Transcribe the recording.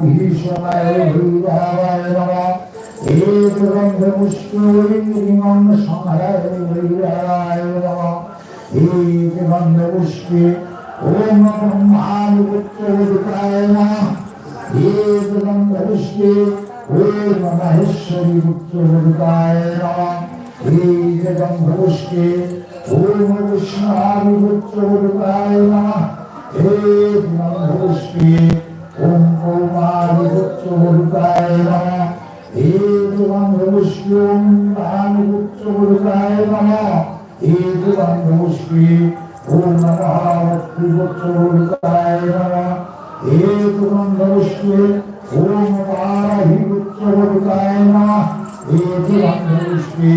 ভীষণায় ভৈরবায় নমঃ একগন্ধপুষ্পলিঙ্গম সংহারায় ভৈরবায় নমঃ একগন্ধপুষ্পে ওম ব্রহ্মানুপুত্ররূপায় নমঃ। একগন্ধপুষ্পে একগন্ধপুষ্পে ওম ভানুপুত্ররূপায় নমঃ একগন্ধপুষ্পে ওম মহাপুত্ররূপায় নমঃ একগন্ধপুষ্পে ওম পারহিপুত্ররূপায় নমঃ একগন্ধপুষ্পে